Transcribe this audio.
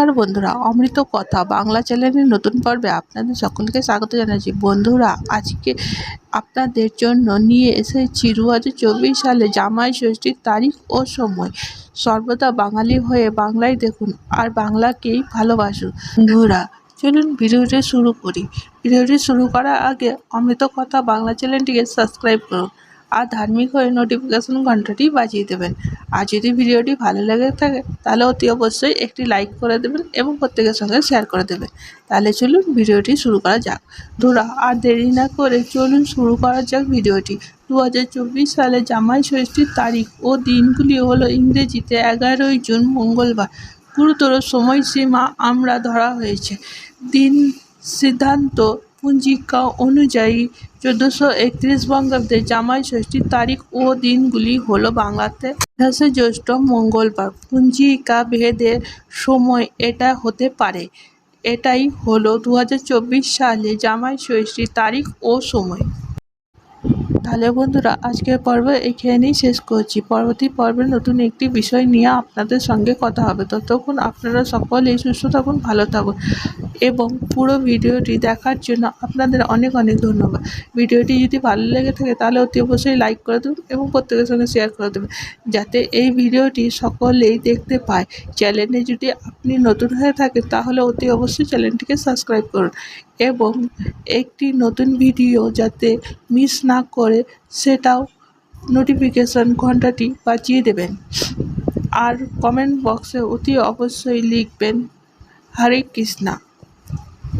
আর বন্ধুরা, অমৃত কথা বাংলা চ্যানেলের নতুন পর্বে আপনাদের সকলকে স্বাগত জানাচ্ছি। বন্ধুরা, আজকে আপনাদের জন্য নিয়ে এসেছি দু হাজার চব্বিশ সালে জামাই ষষ্ঠীর তারিখ ও সময়। সর্বদা বাঙালি হয়ে বাংলায় দেখুন আর বাংলাকেই ভালোবাসুন। বন্ধুরা, চলুন ভিডিওটি শুরু করি। ভিডিওটি শুরু করার আগে অমৃত কথা বাংলা চ্যানেলটিকে সাবস্ক্রাইব করুন। আর ধার্মিক হয়ে নোটিফিকেশন ঘন্টাটি বাজিয়ে দেবেন। আর যদি ভিডিওটি ভালো লেগে থাকে, তাহলে অতি অবশ্যই একটি লাইক করে দেবেন এবং প্রত্যেকের সঙ্গে শেয়ার করে দেবেন। তাহলে চলুন ভিডিওটি শুরু করা যাক। ধরা, আর দেরি না করে চলুন শুরু করা যাক ভিডিওটি। দু হাজার চব্বিশ সালে জামাই ষষ্ঠীর তারিখ ও দিনগুলি হলো ইংরেজিতে এগারোই জুন মঙ্গলবার। গুরুতর সময়সীমা আমরা ধরা হয়েছে। দিন সিদ্ধান্ত পঞ্জিকা অনুযায়ী চোদ্দোশো একত্রিশ বঙ্গাব্দে জামাই ষষ্ঠীর তারিখ ও দিনগুলি হলো বাংলাতে আঠাশে জ্যৈষ্ঠ মঙ্গলবার। পঞ্জিকা ভেদে সময় এটা হতে পারে। এটাই হলো দু সালে জামাই ষষ্ঠীর তারিখ ও সময়। তাহলে বন্ধুরা, আজকের পর্ব এখানেই শেষ করছি। পরবর্তী পর্বে নতুন একটি বিষয় নিয়ে আপনাদের সঙ্গে কথা হবে। ততক্ষণ আপনারা সকলেই সুস্থ থাকুন, ভালো থাকুন। এবং পুরো ভিডিওটি দেখার জন্য আপনাদের অনেক অনেক ধন্যবাদ। ভিডিওটি যদি ভালো লেগে থাকে তাহলে অতি অবশ্যই লাইক করে দেবেন এবং প্রত্যেকের সঙ্গে শেয়ার করে দেবেন। যাতে এই ভিডিওটি সকলেই দেখতে পায়। চ্যানেলে যদি আপনি নতুন হয়ে থাকেন তাহলে অতি অবশ্যই চ্যানেলটিকে সাবস্ক্রাইব করুন এবং একটি নতুন ভিডিও যাতে মিস না করে সেটাও নোটিফিকেশন ঘন্টাটি বাজিয়ে দেবেন। আর কমেন্ট বক্সে অতি অবশ্যই লিখবেন, হরে কৃষ্ণা।